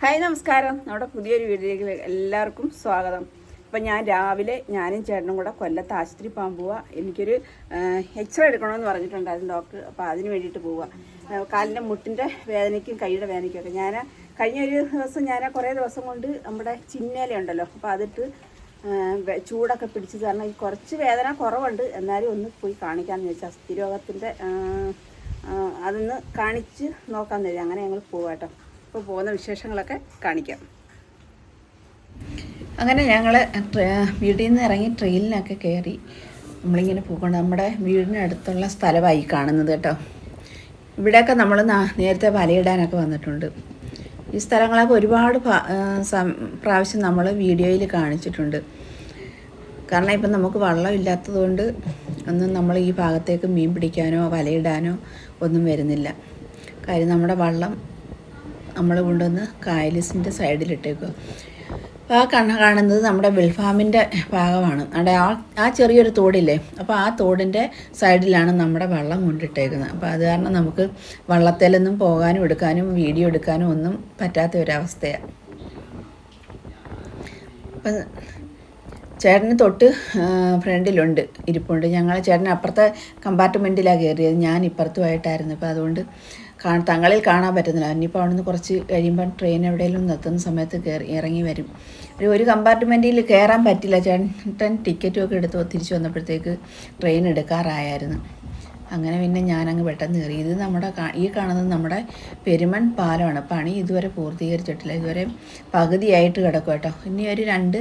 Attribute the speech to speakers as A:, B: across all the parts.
A: Hi നമസ്കാരം. നമ്മുടെ പുതിയൊരു വീഡിയോയിലേക്ക് എല്ലാവർക്കും സ്വാഗതം. അപ്പം ഞാൻ രാവിലെ ഞാനും ചേട്ടനും കൂടെ കൊല്ലത്ത് ആശുപത്രി പോകാൻ പോവുക എനിക്കൊരു എക്സ്റേ എടുക്കണമെന്ന് പറഞ്ഞിട്ടുണ്ടായിരുന്നു ഡോക്ടർ. അപ്പോൾ അതിന് വേണ്ടിയിട്ട് പോവുക കാലിന്റെ മുട്ടിന്റെ വേദനയ്ക്കും കൈയുടെ വേദനയ്ക്കും ഞാൻ കഴിഞ്ഞ ഒരു ദിവസം ഞാൻ കുറേ ദിവസം കൊണ്ട് നമ്മുടെ ചിന്നേല ഉണ്ടല്ലോ. അപ്പോൾ അതിട്ട് ചൂടൊക്കെ പിടിച്ച് കാരണം കുറച്ച് വേദന കുറവുണ്ട്. എന്നാലും ഒന്ന് പോയി കാണിക്കാമെന്ന് വെച്ചാൽ അസ്ഥിരോഗത്തിന്റെ അതൊന്ന് കാണിച്ച് നോക്കാൻ തരും അങ്ങനെ ഞങ്ങൾ പോവാട്ടോ അപ്പോൾ പോകുന്ന വിശേഷങ്ങളൊക്കെ കാണിക്കാം.
B: അങ്ങനെ ഞങ്ങൾ വീട്ടിൽ നിന്ന് ഇറങ്ങി ട്രെയിനിനൊക്കെ കയറി നമ്മളിങ്ങനെ പോകണം നമ്മുടെ വീടിനടുത്തുള്ള സ്ഥലമായി കാണുന്നത് കേട്ടോ. ഇവിടെയൊക്കെ നമ്മൾ നേരത്തെ വലയിടാനൊക്കെ വന്നിട്ടുണ്ട്. ഈ സ്ഥലങ്ങളൊക്കെ ഒരുപാട് പ്രാവശ്യം നമ്മൾ വീഡിയോയിൽ കാണിച്ചിട്ടുണ്ട്. കാരണം ഇപ്പം നമുക്ക് വള്ളമില്ലാത്തത് കൊണ്ട് ഒന്നും നമ്മൾ ഈ ഭാഗത്തേക്ക് മീൻ പിടിക്കാനോ വലയിടാനോ ഒന്നും വരുന്നില്ല. കാര്യം നമ്മുടെ വള്ളം നമ്മൾ കൊണ്ടുവന്ന് കായലിസിന്റെ സൈഡിലിട്ടേക്കുക. ആ കണ്ണ കാണുന്നത് നമ്മുടെ വിൽഫാമിന്റെ ഭാഗമാണ്. അവിടെ ആ ആ ചെറിയൊരു തോടില്ലേ? അപ്പോൾ ആ തോടിന്റെ സൈഡിലാണ് നമ്മുടെ വള്ളം കൊണ്ടിട്ടേക്കുന്നത്. അപ്പോൾ അത് കാരണം നമുക്ക് വള്ളത്തേലൊന്നും പോകാനും എടുക്കാനും വീഡിയോ എടുക്കാനും ഒന്നും പറ്റാത്ത ഒരവസ്ഥയാണ് അപ്പം ചേട്ടന് തൊട്ട് ഫ്രണ്ടിലുണ്ട് ഇരിപ്പുണ്ട്. ഞങ്ങൾ ചേട്ടൻ അപ്പുറത്തെ കമ്പാർട്ട്മെന്റിലാണ് കയറിയത്. ഞാൻ ഇപ്പുറത്തുമായിട്ടായിരുന്നു. അപ്പോൾ അതുകൊണ്ട് തങ്ങളിൽ കാണാൻ പറ്റുന്നില്ല. ഇനിയിപ്പോൾ അവിടെ നിന്ന് കുറച്ച് കഴിയുമ്പോൾ ട്രെയിൻ എവിടെയെങ്കിലും നിർത്തുന്ന സമയത്ത് കയറി ഇറങ്ങി വരും. ഒരു ഒരു കമ്പാർട്ട്മെന്റിൽ കയറാൻ പറ്റില്ല. ചേട്ടൻ ടിക്കറ്റും ഒക്കെ എടുത്ത് തിരിച്ചു വന്നപ്പോഴത്തേക്ക് ട്രെയിൻ എടുക്കാറായിരുന്നു. അങ്ങനെ പിന്നെ ഞാനങ്ങ് പെട്ടെന്ന് കയറി. ഇത് നമ്മുടെ ഈ കാണുന്നത് നമ്മുടെ പെരുമൺ പാലമാണ്. പണി ഇതുവരെ പൂർത്തീകരിച്ചിട്ടില്ല. ഇതുവരെ പകുതിയായിട്ട് കിടക്കും കേട്ടോ. ഇനി ഒരു രണ്ട്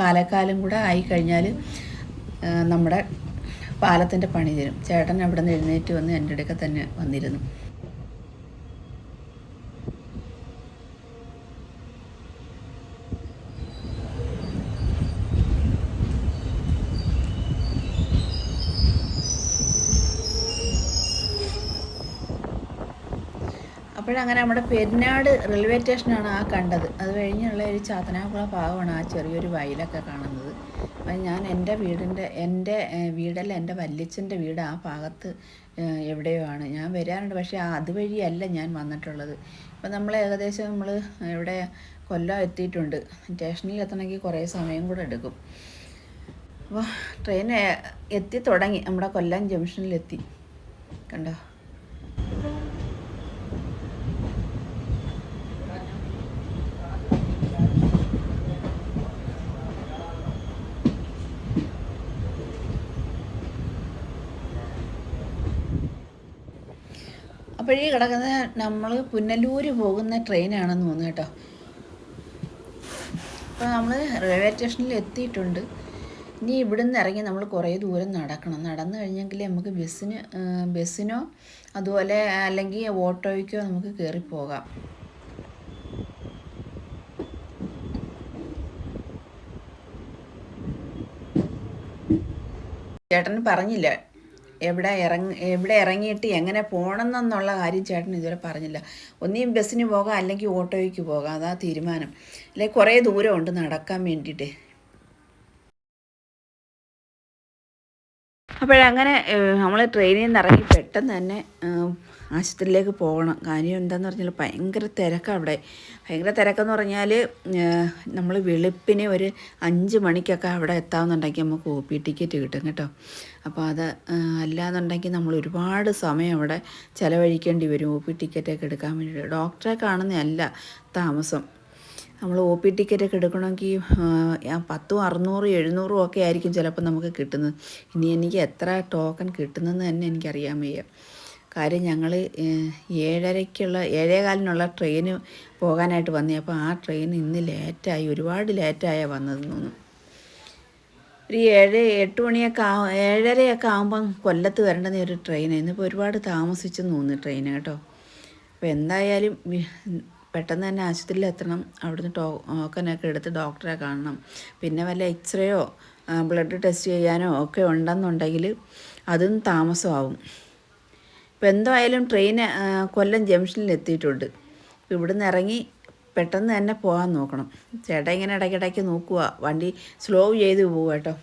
B: പാലക്കാലം കൂടെ ആയിക്കഴിഞ്ഞാൽ നമ്മുടെ പാലത്തിന്റെ പണി തരും. ചേട്ടൻ അവിടെ നിന്ന് എഴുന്നേറ്റ് വന്ന് എന്റെ അടുക്ക തന്നെ വന്നിരുന്നു. അപ്പോഴങ്ങനെ നമ്മുടെ പെരിനാട് റെയിൽവേ സ്റ്റേഷനാണ് ആ കണ്ടത്. അത് കഴിഞ്ഞുള്ള ഒരു ചാത്തനാകുള ഭാഗമാണ് ആ ചെറിയൊരു വയലൊക്കെ കാണുന്നത്. അപ്പം ഞാൻ എന്റെ വീടിന്റെ എന്റെ വീടല്ല എന്റെ വല്യച്ഛന്റെ വീട് ആ ഭാഗത്ത് എവിടെയോ ആണ് ഞാൻ വരാറുണ്ട് പക്ഷേ അതുവഴിയല്ല ഞാൻ വന്നിട്ടുള്ളത്. അപ്പം നമ്മൾ ഏകദേശം നമ്മൾ ഇവിടെ കൊല്ലം എത്തിയിട്ടുണ്ട്. സ്റ്റേഷനിൽ എത്തണമെങ്കിൽ കുറേ സമയം കൂടെ എടുക്കും. അപ്പോൾ ട്രെയിൻ എത്തി തുടങ്ങി. നമ്മുടെ കൊല്ലം ജംഗ്ഷനിലെത്തി. കണ്ടോ? അപ്പോഴീ കിടക്കുന്നത് നമ്മൾ പുനലൂർ പോകുന്ന ട്രെയിനാണെന്ന് തോന്നുന്നു കേട്ടോ. അപ്പോൾ നമ്മൾ റെയിൽവേ സ്റ്റേഷനിൽ എത്തിയിട്ടുണ്ട്. ഇനി ഇവിടുന്ന് ഇറങ്ങി നമ്മൾ കുറേ ദൂരം നടക്കണം. നടന്നു കഴിഞ്ഞെങ്കിൽ നമുക്ക് ബസ്സിന് ബസ്സിനോ അതുപോലെ അല്ലെങ്കിൽ ഓട്ടോയ്ക്കോ നമുക്ക് കയറിപ്പോകാം ചേട്ടന് പറഞ്ഞില്ല. എവിടെ ഇറങ്ങി എവിടെ ഇറങ്ങിയിട്ട് എങ്ങനെ പോകണമെന്നുള്ള കാര്യം ചേട്ടൻ ഇതുവരെ പറഞ്ഞില്ല. ഒന്നീ ബസ്സിന് പോകാം അല്ലെങ്കിൽ ഓട്ടോയ്ക്ക് പോകാം. അതാ തീരുമാനം. അല്ലെങ്കിൽ കുറേ ദൂരമുണ്ട് നടക്കാൻ വേണ്ടിയിട്ട്. അപ്പോഴങ്ങനെ നമ്മൾ ട്രെയിനിൽ നിന്ന് ഇറങ്ങി പെട്ടെന്ന് തന്നെ ആശുപത്രിയിലേക്ക് പോകണം. കാര്യം എന്താണെന്ന് പറഞ്ഞാൽ ഭയങ്കര തിരക്കാണ് അവിടെ. ഭയങ്കര തിരക്കെന്ന് പറഞ്ഞാൽ നമ്മൾ വെളുപ്പിന് ഒരു അഞ്ച് മണിക്കൊക്കെ അവിടെ എത്താമെന്നുണ്ടെങ്കിൽ നമുക്ക് ഒ പി ടിക്കറ്റ് കിട്ടും കേട്ടോ. അപ്പോൾ അത് അല്ലാന്നുണ്ടെങ്കിൽ നമ്മൾ ഒരുപാട് സമയം അവിടെ ചിലവഴിക്കേണ്ടി വരും. ഒ പി ടിക്കറ്റൊക്കെ എടുക്കാൻ വേണ്ടിയിട്ട്. ഡോക്ടറെ കാണുന്നതല്ല താമസം. നമ്മൾ ഒ പി ടിക്കറ്റൊക്കെ എടുക്കണമെങ്കിൽ പത്തും അറുന്നൂറും എഴുന്നൂറും ഒക്കെ ആയിരിക്കും ചിലപ്പോൾ നമുക്ക് കിട്ടുന്നത്. ഇനി എനിക്ക് എത്ര ടോക്കൺ കിട്ടുന്നതെന്ന് തന്നെ എനിക്കറിയാൻ വയ്യ. കാര്യം ഞങ്ങൾ ഏഴരയ്ക്കുള്ള ഏഴേകാലിനുള്ള ട്രെയിന് പോകാനായിട്ട് വന്നേ. അപ്പോൾ ആ ട്രെയിൻ ഇന്ന് ലേറ്റായി ഒരുപാട് ലേറ്റായാണ് വന്നത് തോന്നുന്നു. ഒരു ഏഴ് എട്ട് മണിയൊക്കെ ആ ഏഴരയൊക്കെ ആകുമ്പം കൊല്ലത്ത് വരേണ്ടുന്ന ഒരു ട്രെയിൻ ഇന്നിപ്പോൾ ഒരുപാട് താമസിച്ചെന്ന് തോന്നുന്നു ട്രെയിൻ കേട്ടോ. അപ്പോൾ എന്തായാലും പെട്ടെന്ന് തന്നെ ആശുപത്രിയിൽ എത്തണം. അവിടുന്ന് ടോക്കനൊക്കെ എടുത്ത് ഡോക്ടറെ കാണണം. പിന്നെ വല്ല എക്സ്റേയോ ബ്ലഡ് ടെസ്റ്റ് ചെയ്യാനോ ഒക്കെ ഉണ്ടെന്നുണ്ടെങ്കിൽ അതും താമസമാവും. ഇപ്പോൾ എന്തായാലും ട്രെയിൻ കൊല്ലം ജംഗ്ഷനിൽ എത്തിയിട്ടുണ്ട്. ഇവിടുന്ന് ഇറങ്ങി പെട്ടെന്ന് തന്നെ പോകാൻ നോക്കണം. ചേട്ടാ ഇങ്ങനെ ഇടയ്ക്കിടയ്ക്ക് നോക്കുക വണ്ടി സ്ലോ ചെയ്ത് പോവുക കേട്ടോ.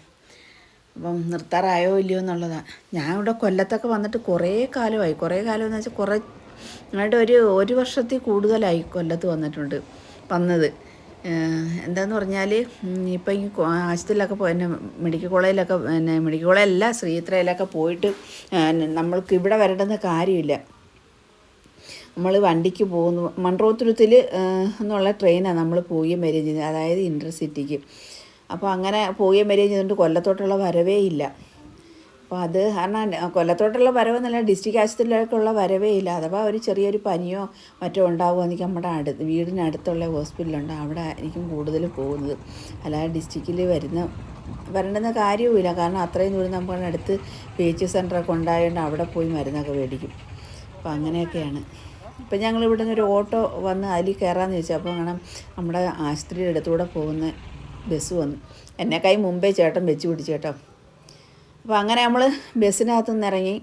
B: അപ്പം നിർത്താറായോ ഇല്ലയോ എന്നുള്ളതാണ് ഞാൻ ഇവിടെ കൊല്ലത്തൊക്കെ വന്നിട്ട് കുറേ കാലമായി. കുറേ കാലം എന്ന് വെച്ചാൽ കുറേ എന്നിട്ട് ഒരു ഒരു വർഷത്തിൽ കൂടുതലായി കൊല്ലത്ത് വന്നിട്ടുണ്ട് വന്നത്. എന്താന്ന് പറഞ്ഞാൽ ഇപ്പം ഈ ആശുപത്രിയിലൊക്കെ പിന്നെ മെഡിക്കൽ കോളേജിലൊക്കെ പിന്നെ മെഡിക്കൽ കോളേജല്ല ശ്രീത്രയിലൊക്കെ പോയിട്ട് നമ്മൾക്ക് ഇവിടെ വരേണ്ടുന്ന കാര്യമില്ല. നമ്മൾ വണ്ടിക്ക് പോകുന്നു. മൺറോത്തുരുത്തിൽ എന്നുള്ള ട്രെയിനാണ് നമ്മൾ പോവുകയും വരികയും ചെയ്യുന്നത് അതായത് ഇന്റർസിറ്റിക്ക് അപ്പോൾ അങ്ങനെ പോവുകയും വരികയും ചെയ്തുകൊണ്ട് കൊല്ലത്തോട്ടുള്ള വരവേ ഇല്ല. അപ്പോൾ അത് കാരണം കൊല്ലത്തോട്ടുള്ള വരവെന്നല്ല ഡിസ്ട്രിക്ട് ആശുപത്രിയിലേക്കുള്ള വരവേ ഇല്ല. അഥവാ ഒരു ചെറിയൊരു പനിയോ മറ്റോ ഉണ്ടാവുമെങ്കിൽ നമ്മുടെ അടുത്ത് വീടിനടുത്തുള്ള ഹോസ്പിറ്റലുണ്ട് അവിടെ ആയിരിക്കും കൂടുതൽ പോകുന്നത്. അല്ലാതെ ഡിസ്ട്രിക്റ്റിൽ വരുന്ന വരേണ്ടുന്ന കാര്യവുമില്ല. കാരണം അത്രയും ദൂരം നമ്മുടെ അടുത്ത് പി എച്ച് സെന്ററൊക്കെ ഉണ്ടായതുകൊണ്ട് അവിടെ പോയി മരുന്നൊക്കെ മേടിക്കും. അപ്പോൾ അങ്ങനെയൊക്കെയാണ്. ഇപ്പം ഞങ്ങൾ ഇവിടെ നിന്ന് ഒരു ഓട്ടോ വന്ന് അതിൽ കയറാമെന്ന് ചോദിച്ചു. അപ്പോൾ കാണാം നമ്മുടെ ആശുപത്രിയുടെ അടുത്തൂടെ പോകുന്ന ബസ് വന്നു. എന്നെക്കായി മുമ്പേ ചേട്ടൻ വെച്ച് പിടിച്ചു കേട്ടോ. അപ്പോൾ അങ്ങനെ നമ്മൾ ബസ്സിനകത്തു നിന്ന് ഇറങ്ങി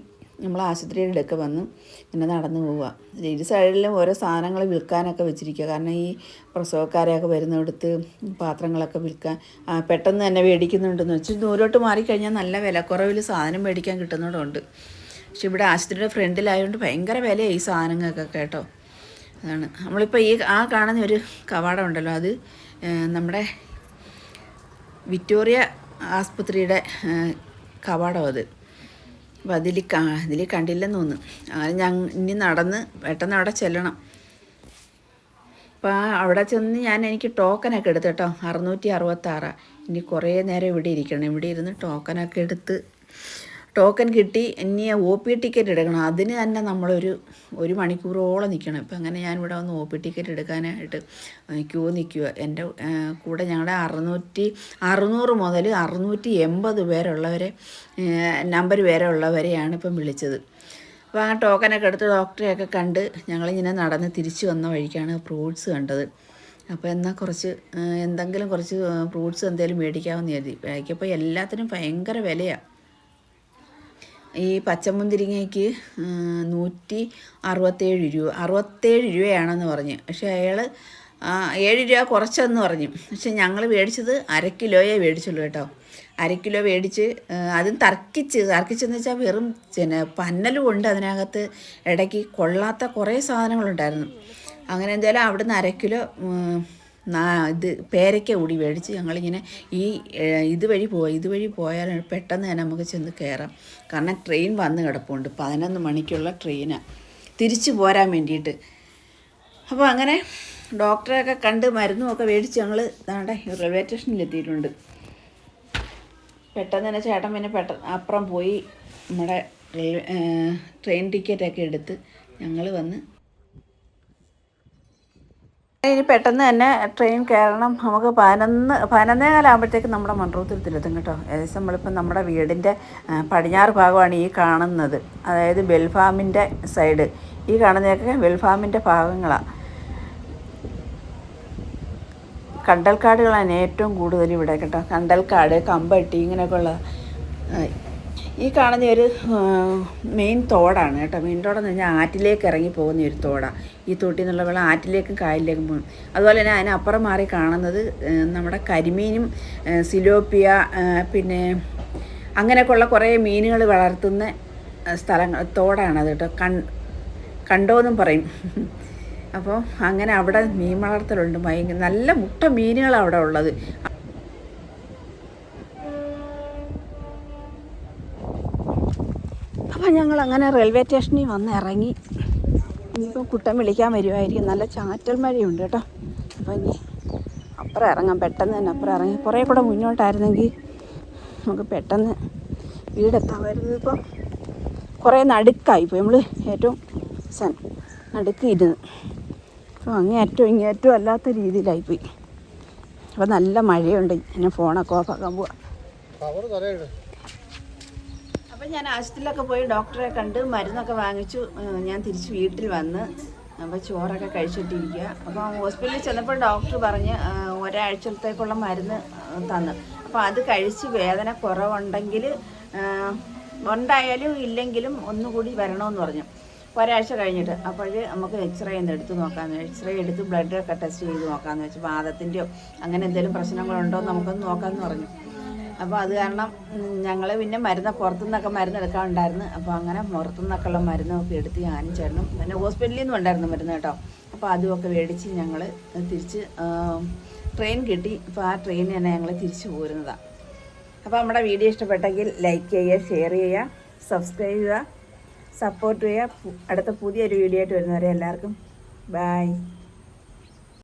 B: നമ്മൾ ആശുപത്രിയുടെ അടുക്ക വന്നു. പിന്നെ നടന്നു പോവുക ഇരു സൈഡിലും ഓരോ സാധനങ്ങൾ വിൽക്കാനൊക്കെ വെച്ചിരിക്കുക കാരണം ഈ പ്രസവക്കാരെയൊക്കെ വരുന്നിടത്ത് പാത്രങ്ങളൊക്കെ വിൽക്കാൻ പെട്ടെന്ന് തന്നെ മേടിക്കുന്നുണ്ടെന്ന് വെച്ചാൽ ദൂരോട്ട് മാറിക്കഴിഞ്ഞാൽ നല്ല വിലക്കുറവിൽ സാധനം മേടിക്കാൻ കിട്ടുന്നതുകൊണ്ട് പക്ഷെ ഇവിടെ ആശുപത്രിയുടെ ഫ്രണ്ടിലായതുകൊണ്ട് ഭയങ്കര വിലയാണ് ഈ സാധനങ്ങൾക്കൊക്കെ കേട്ടോ. അതാണ്. നമ്മളിപ്പോൾ ഈ ആ കാണുന്ന ഒരു കവാടം ഉണ്ടല്ലോ. അത് നമ്മുടെ വിക്ടോറിയ ആസ്പത്രിയുടെ കവാടം അത് അപ്പോൾ അതിൽ കാ ഇതിൽ കണ്ടില്ലെന്ന് തോന്നുന്നു. അങ്ങനെ ഇനി നടന്ന് പെട്ടെന്ന് അവിടെ ചെല്ലണം. അപ്പോൾ അവിടെ ചെന്ന് ഞാൻ എനിക്ക് ടോക്കനൊക്കെ എടുത്തു കേട്ടോ. അറുന്നൂറ്റി അറുപത്താറാണ് ഇനി കുറേ നേരം ഇവിടെ ഇരിക്കണം. ഇവിടെ ഇരുന്ന് ടോക്കനൊക്കെ എടുത്ത് ടോക്കൺ കിട്ടി ഇനി ഒ പി ടിക്കറ്റ് എടുക്കണം. അതിന് തന്നെ നമ്മളൊരു ഒരു മണിക്കൂറോളം നിൽക്കണം ഇപ്പം അങ്ങനെ ഞാനിവിടെ വന്ന് ഒ പി ടിക്കറ്റ് എടുക്കാനായിട്ട് ക്യൂ നിൽക്കുക എന്റെ കൂടെ ഞങ്ങളുടെ അറുന്നൂറ്റി അറുന്നൂറ് മുതൽ അറുന്നൂറ്റി എൺപത് പേരുള്ളവരെ നമ്പർ വരെ ഉള്ളവരെയാണ് ഇപ്പം വിളിച്ചത്. അപ്പോൾ ആ ടോക്കനൊക്കെ എടുത്ത് ഡോക്ടറെയൊക്കെ കണ്ട് ഞങ്ങളിങ്ങനെ നടന്ന് തിരിച്ചു വന്ന വഴിക്കാണ് ഫ്രൂട്ട്സ് കണ്ടത്. അപ്പോൾ എന്നാൽ കുറച്ച് എന്തെങ്കിലും കുറച്ച് ഫ്രൂട്ട്സ് എന്തെങ്കിലും മേടിക്കാമെന്ന് കരുതി. മേടിക്കപ്പോൾ എല്ലാത്തിനും ഭയങ്കര വിലയാണ് ഈ പച്ചമുന്തിരിങ്ങയ്ക്ക് നൂറ്റി അറുപത്തേഴ് രൂപ അറുപത്തേഴ് രൂപയാണെന്ന് പറഞ്ഞ്. പക്ഷേ അയാൾ ഏഴ് രൂപ കുറച്ചെന്ന് പറഞ്ഞു. പക്ഷെ ഞങ്ങൾ മേടിച്ചത് അര മേടിച്ചുള്ളൂ കേട്ടോ. അര കിലോ മേടിച്ച് അതും തർക്കിച്ച് തർക്കിച്ചെന്ന് വെച്ചാൽ വെറും പിന്നെ പന്നലും ഉണ്ട് അതിനകത്ത്. ഇടയ്ക്ക് കൊള്ളാത്ത കുറേ സാധനങ്ങളുണ്ടായിരുന്നു. അങ്ങനെ എന്തായാലും അവിടുന്ന് അര കിലോ ഇത് പേരയ്ക്ക കൂടി മേടിച്ച് ഞങ്ങളിങ്ങനെ ഈ ഇതുവഴി പോയി ഇതുവഴി പോയാൽ പെട്ടെന്ന് തന്നെ നമുക്ക് ചെന്ന് കയറാം കാരണം ട്രെയിൻ വന്ന് കിടപ്പുണ്ട്. പതിനൊന്ന് മണിക്കുള്ള ട്രെയിനാണ് തിരിച്ചു പോരാൻ വേണ്ടിയിട്ട്. അപ്പോൾ അങ്ങനെ ഡോക്ടറെയൊക്കെ കണ്ട് മരുന്നും ഒക്കെ മേടിച്ച് ഞങ്ങൾ നമ്മുടെ റെയിൽവേ സ്റ്റേഷനിലെത്തിയിട്ടുണ്ട് പെട്ടെന്ന് തന്നെ ചേട്ടൻ പിന്നെ പെട്ടെന്ന് അപ്പുറം പോയി നമ്മുടെ ട്രെയിൻ ടിക്കറ്റൊക്കെ എടുത്ത് ഞങ്ങൾ വന്ന് ഇനി പെട്ടെന്ന് തന്നെ ട്രെയിൻ കയറണം നമുക്ക് പതിനൊന്ന് പതിനൊന്നേ കാലാകുമ്പോഴത്തേക്ക് നമ്മുടെ മൺറൂത്തിലെത്തും കേട്ടോ. ഏകദേശം നമ്മളിപ്പോൾ നമ്മുടെ വീടിന്റെ പടിഞ്ഞാറ് ഭാഗമാണ് ഈ കാണുന്നത്. അതായത് ബെൽഫാമിന്റെ സൈഡ്. ഈ കാണുന്നതൊക്കെ ബെൽഫാമിന്റെ ഭാഗങ്ങളാണ് കണ്ടൽക്കാടുകളാണ് ഏറ്റവും കൂടുതൽ ഇവിടെ കേട്ടോ. കണ്ടൽക്കാട് കമ്പട്ടി ഇങ്ങനെയൊക്കെ ഉള്ള ആ, ഈ കാണുന്ന ഒരു മെയിൻ തോടാണ് കേട്ടോ. മെയിൻ തോടെന്ന് പറഞ്ഞാൽ ആറ്റിലേക്ക് ഇറങ്ങി പോകുന്ന ഒരു തോടാണ് ഈ തൊട്ടിൽ നിന്നുള്ള വെള്ളം ആറ്റിലേക്കും കായലിലേക്കും പോകും. അതുപോലെ തന്നെ അതിനപ്പുറം മാറി കാണുന്നത് നമ്മുടെ കരിമീനും സിലോപ്പിയ പിന്നെ അങ്ങനെയൊക്കെയുള്ള കുറേ മീനുകൾ വളർത്തുന്ന സ്ഥലങ്ങൾ തോടാണത് കേട്ടോ. കൺ കണ്ടോന്നും പറയും. അപ്പോൾ അങ്ങനെ അവിടെ മീൻ വളർത്തലുണ്ട്. ഭയങ്കര നല്ല മുട്ട മീനുകളാണ് അവിടെ ഉള്ളത്. അപ്പോൾ ഞങ്ങൾ അങ്ങനെ റെയിൽവേ സ്റ്റേഷനിൽ വന്ന് ഇറങ്ങി. ഇനിയിപ്പോൾ കുട്ടൻ വിളിക്കാൻ വരുമായിരിക്കും നല്ല ചാറ്റൽ മഴയുണ്ട് കേട്ടോ. അപ്പോൾ ഇനി അപ്പുറം ഇറങ്ങാം. പെട്ടെന്ന് തന്നെ അപ്പുറം ഇറങ്ങി. കുറേ കൂടെ മുന്നോട്ടായിരുന്നെങ്കിൽ നമുക്ക് പെട്ടെന്ന് വീടെത്താമായിരുന്നു ഇപ്പം കുറേ നടുക്കായിപ്പോയി നമ്മൾ ഏറ്റവും സൻ നടുക്ക് ഇരുന്ന് അപ്പോൾ അങ്ങേറ്റവും ഇങ്ങേറ്റവും അല്ലാത്ത രീതിയിലായിപ്പോയി അപ്പോൾ നല്ല മഴയുണ്ട്. ഞാൻ ഫോണൊക്കെ ഓഫാക്കാൻ പോവാം. അപ്പം ഞാൻ ആശുപത്രിയിലൊക്കെ പോയി ഡോക്ടറെ കണ്ട് മരുന്നൊക്കെ വാങ്ങിച്ചു. ഞാൻ തിരിച്ച് വീട്ടിൽ വന്ന്. അപ്പോൾ ചോറൊക്കെ കഴിച്ചിട്ടിരിക്കുക. അപ്പോൾ ഹോസ്പിറ്റലിൽ ചെന്നപ്പോൾ ഡോക്ടർ പറഞ്ഞ് ഒരാഴ്ചത്തേക്കുള്ള മരുന്ന് തന്നു. അപ്പോൾ അത് കഴിച്ച് വേദന കുറവുണ്ടെങ്കിൽ ഉണ്ടായാലും ഇല്ലെങ്കിലും ഒന്നുകൂടി വരണമെന്ന് പറഞ്ഞു. ഒരാഴ്ച കഴിഞ്ഞിട്ട്. അപ്പോൾ നമുക്ക് എക്സ്റേ ഒന്ന് എടുത്ത് നോക്കാമെന്ന് എക്സ്റേ എടുത്ത് ബ്ലഡൊക്കെ ടെസ്റ്റ് ചെയ്ത് നോക്കാമെന്ന് വെച്ച് വാദത്തിന്റെയോ അങ്ങനെ എന്തെങ്കിലും പ്രശ്നങ്ങളുണ്ടോ നമുക്കൊന്ന് നോക്കാമെന്ന് പറഞ്ഞു.
A: അപ്പോൾ അത് കാരണം ഞങ്ങൾ പിന്നെ മരുന്ന് പുറത്തുനിന്നൊക്കെ മരുന്ന് എടുക്കാനുണ്ടായിരുന്നു. അപ്പോൾ അങ്ങനെ പുറത്തുനിന്നൊക്കെയുള്ള മരുന്നൊക്കെ എടുത്ത് ഞാനും ചേട്ടനും പിന്നെ ഹോസ്പിറ്റലിൽ നിന്നും ഉണ്ടായിരുന്നു മരുന്ന് കേട്ടോ. അപ്പോൾ അതുമൊക്കെ മേടിച്ച് ഞങ്ങൾ തിരിച്ച് ട്രെയിൻ കിട്ടി. അപ്പോൾ ആ ട്രെയിൻ തന്നെ ഞങ്ങൾ തിരിച്ചു പോരുന്നതാണ് അപ്പോൾ നമ്മുടെ വീഡിയോ ഇഷ്ടപ്പെട്ടെങ്കിൽ ലൈക്ക് ചെയ്യുക ഷെയർ ചെയ്യുക സബ്സ്ക്രൈബ് ചെയ്യുക സപ്പോർട്ട് ചെയ്യുക. അടുത്ത പുതിയൊരു വീഡിയോ ആയിട്ട് വരുന്നവരെ എല്ലാവർക്കും ബൈ.